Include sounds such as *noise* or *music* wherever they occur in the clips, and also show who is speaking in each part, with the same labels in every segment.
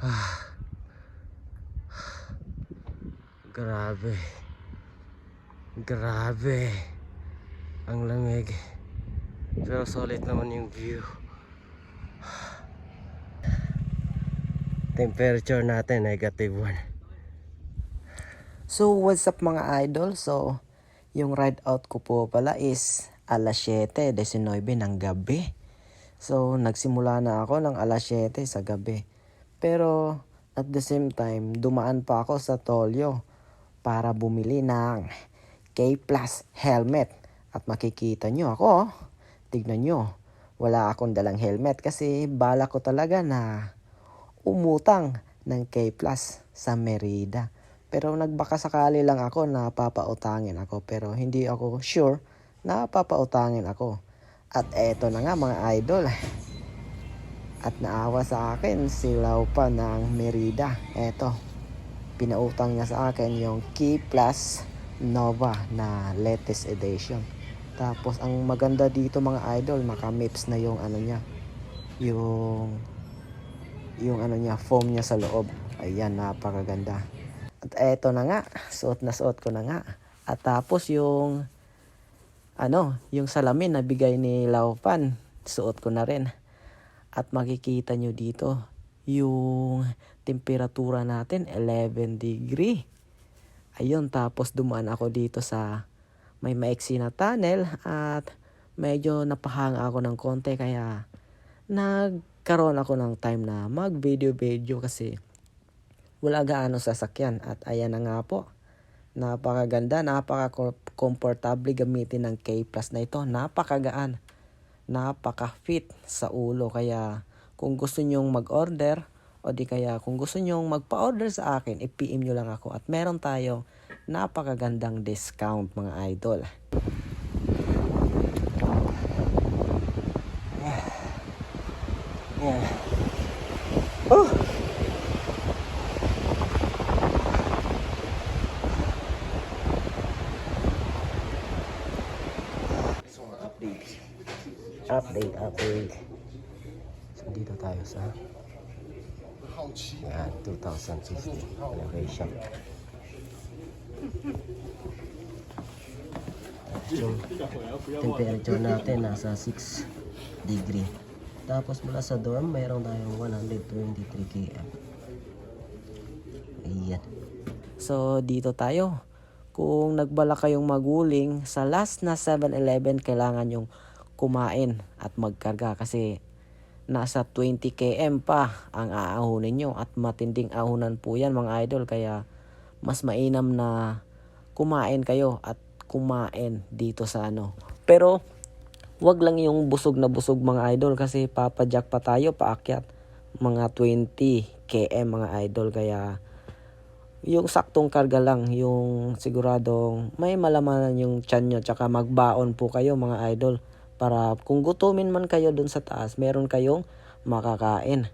Speaker 1: *sighs* Grabe. Grabe. Ang lamig. Pero solid naman yung view. *sighs* Temperature natin negative 1.
Speaker 2: So, what's up mga idol? So, yung ride out ko po pala is alas 7, 19 ng gabi. So, nagsimula na ako ng alas 7 sa gabi. Pero, at the same time, dumaan pa ako sa Tolyo para bumili ng K-Plus helmet. At makikita nyo ako, oh. tignan nyo, wala akong dalang helmet kasi bala ko talaga na umutang ng K-Plus sa Merida. Pero nagbaka sakali lang ako na papautangin ako pero hindi ako sure na papautangin ako. At eto na nga mga idol. At naawa sa akin si pa ng Merida. Eto, pinautang niya sa akin yung Key Plus Nova na latest edition. Tapos ang maganda dito mga idol, maka-mips na yung ano niya. Yung yung ano niya, foam niya sa loob. Ayan, napakaganda. At eto na nga, suot na suot ko na nga. At tapos yung ano, yung salamin na bigay ni Laupan, suot ko na rin. At makikita nyo dito, yung temperatura natin, 11 degree. Ayun, tapos dumaan ako dito sa may maiksi na tunnel at medyo napahanga ako ng konti kaya nagkaroon ako ng time na mag video video kasi wala gaano sasakyan. At ayan na nga po napakaganda napaka-comfortable gamitin ng K Plus na ito. Napakagaan napaka-fit sa ulo kaya kung gusto nyong mag-order o di kaya kung gusto nyong magpa-order sa akin i-PM nyo lang ako at meron tayo napakagandang discount mga idol
Speaker 1: Yan. Oh! Update, update. So, dito tayo sa yan, 2050 elevation. Yung temperature natin nasa 6 degree. Tapos mula sa dorm, mayroon tayong 123 km. Ayan.
Speaker 2: So, dito tayo. Kung nagbala kayong maguling, sa last na 7-Eleven, kailangan yung kumain at magkarga kasi nasa 20 km pa ang aahunin nyo at matinding ahunan po yan mga idol. Kaya mas mainam na kumain kayo at kumain dito sa ano. Pero wag lang yung busog na busog mga idol kasi papadyak pa tayo paakyat mga 20 km mga idol. Kaya yung saktong karga lang yung siguradong may malamanan yung tiyan nyo tsaka magbaon po kayo mga idol para kung gutumin man kayo dun sa taas meron kayong makakain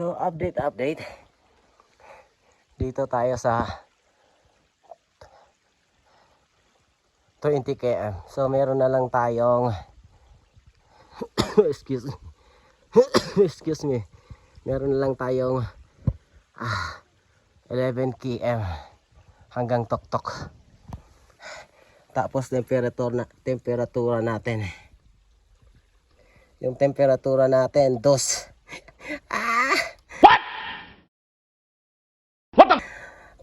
Speaker 1: So, update, update. Dito tayo sa 20 km. So, meron na lang tayong *coughs* excuse me. *coughs* excuse me. Meron na lang tayong ah, 11 km hanggang tuktok. Tapos temperature na temperatura natin. Yung temperatura natin dos. *laughs* ah!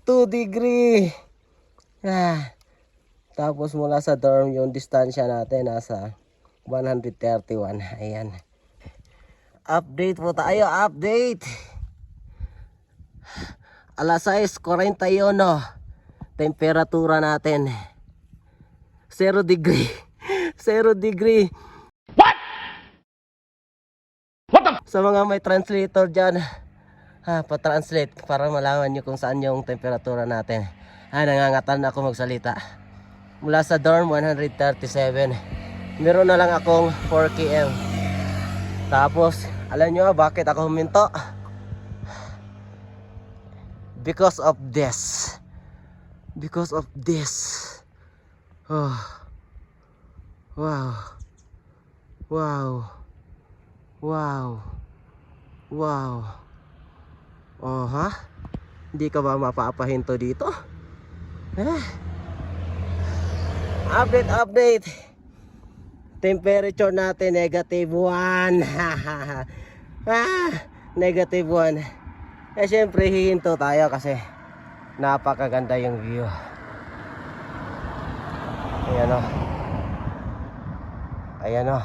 Speaker 1: 2 degree. Ah. Tapos mula sa dorm yung distansya natin nasa 131. Ayan. Update po tayo, update. Alas 6.41 temperatura natin. 0 degree. *laughs* 0 degree. Sa mga may translator dyan, ha, pa-translate para malaman nyo kung saan yung temperatura natin. Ah, nangangatan ako magsalita. Mula sa dorm, 137. Meron na lang akong 4 km. Tapos, alam nyo bakit ako huminto? Because of this. Because of this. Oh. Wow. Wow. Wow. Wow. Oh, ha? Hindi ka ba mapapahinto dito? Eh. Update, update. Temperature natin negative 1. *laughs* ah, negative 1. Eh, syempre, hihinto tayo kasi napakaganda yung view. Ayan o. Ayan o.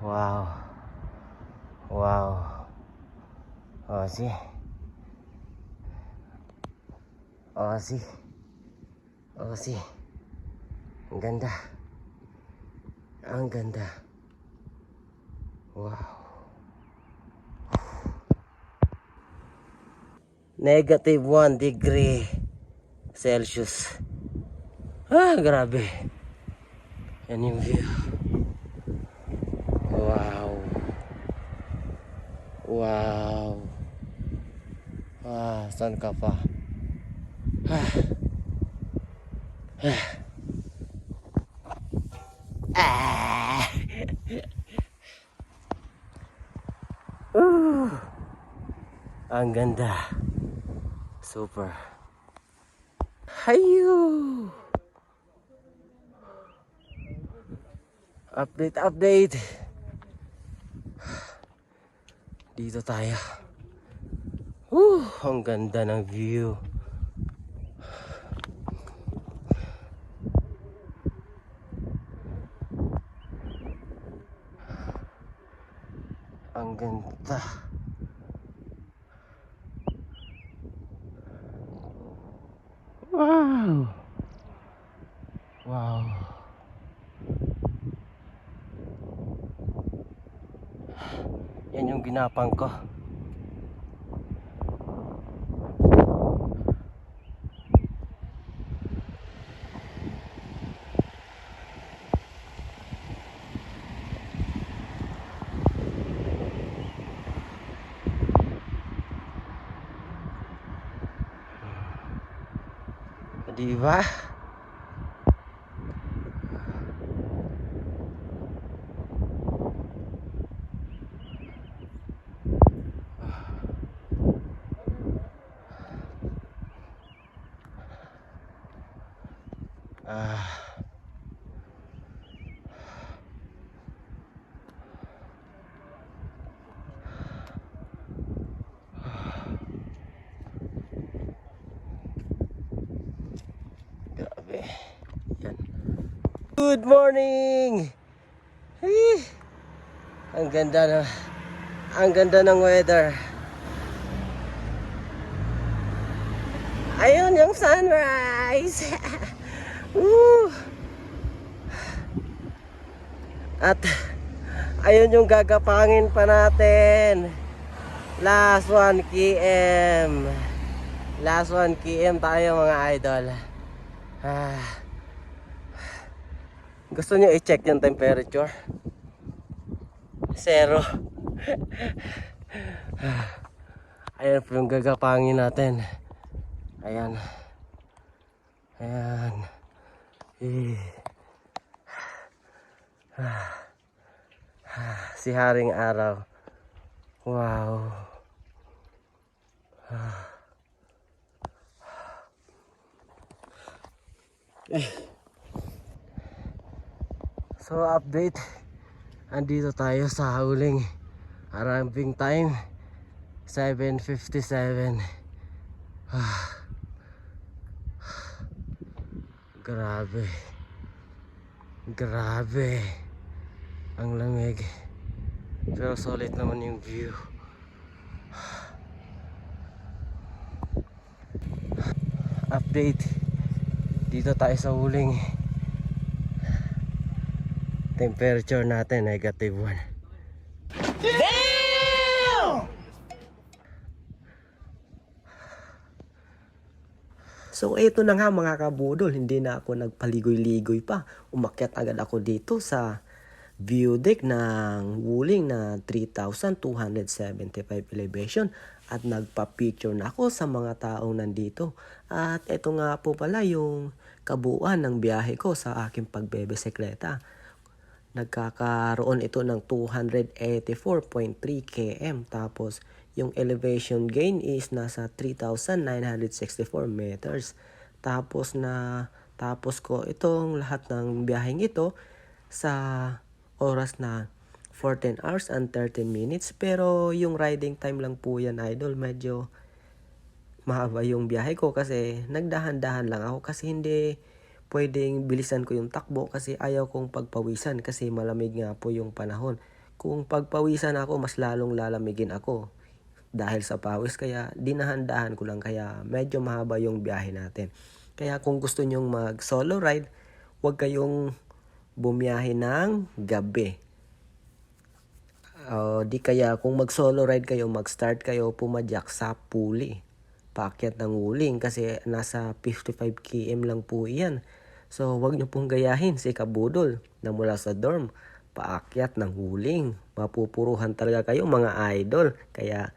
Speaker 1: Wow. Wow. Oh. Oh, see. Oh, see. Ang ganda. Ang ganda. Wow. Negative 1 degree Celsius. Ah, grabe. Yan yung view. Wow. Wow. Ah, saan ka pa? Ah. Ah. Ah. *laughs* Uh. Ang ganda. Super. Hayo. Update, update. Dito tayo. Uh, ang ganda ng view. Ang ganda. Wow. Ginapang ko. Di ba? Ah. Grabe. Yan. Good morning! Ay, ang ganda na. Ang ganda ng weather. Ayun yung sunrise. *laughs* Woo! At ayun yung gagapangin pa natin. Last 1 km. Last 1 km tayo mga idol. Ah. Gusto nyo i-check yung temperature? Zero. Ayan po yung gagapangin natin. Ayan. Ayan. Eh. *sighs* Si Haring Araw. Wow. *sighs* So update, andito tayo sa huling arriving time 7.57 *sighs* ah. Grabe. Grabe. Ang lamig. Pero solid naman yung view. Update. Dito tayo sa huling Temperature natin negative 1
Speaker 2: So eto na nga mga kabudol, hindi na ako nagpaligoy-ligoy pa. Umakyat agad ako dito sa view deck ng Wuling na 3,275 elevation at nagpa-picture na ako sa mga taong nandito. At eto nga po pala yung kabuuan ng biyahe ko sa aking pagbebesekleta. nagkakaroon ito ng 284.3 km. Tapos, yung elevation gain is nasa 3,964 meters. Tapos na tapos ko itong lahat ng biyaheng ito sa oras na 14 hours and 13 minutes. Pero yung riding time lang po yan, idol. Medyo mahaba yung biyahe ko kasi nagdahan-dahan lang ako kasi hindi pwedeng bilisan ko yung takbo kasi ayaw kong pagpawisan kasi malamig nga po yung panahon. Kung pagpawisan ako, mas lalong lalamigin ako dahil sa pawis kaya dinahan-dahan ko lang kaya medyo mahaba yung biyahe natin. Kaya kung gusto nyong mag solo ride, huwag kayong bumiyahe ng gabi. O di kaya kung mag solo ride kayo, mag-start kayo pumadyak sa puli. Paakyat ng uling kasi nasa 55 km lang po iyan. So wag nyo pong gayahin si Kabudol na mula sa dorm. Paakyat ng huling. Mapupuruhan talaga kayo mga idol. Kaya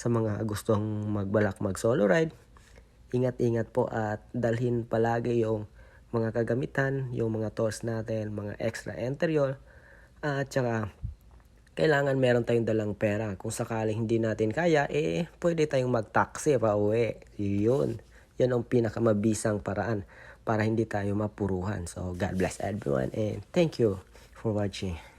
Speaker 2: sa mga gustong magbalak mag solo ride, ingat-ingat po at dalhin palagi yung mga kagamitan, yung mga tools natin, mga extra interior, at saka kailangan meron tayong dalang pera. Kung sakaling hindi natin kaya, eh, pwede tayong mag-taxi pa uwi. Yun. Yan ang pinakamabisang paraan para hindi tayo mapuruhan. So, God bless everyone and thank you for watching.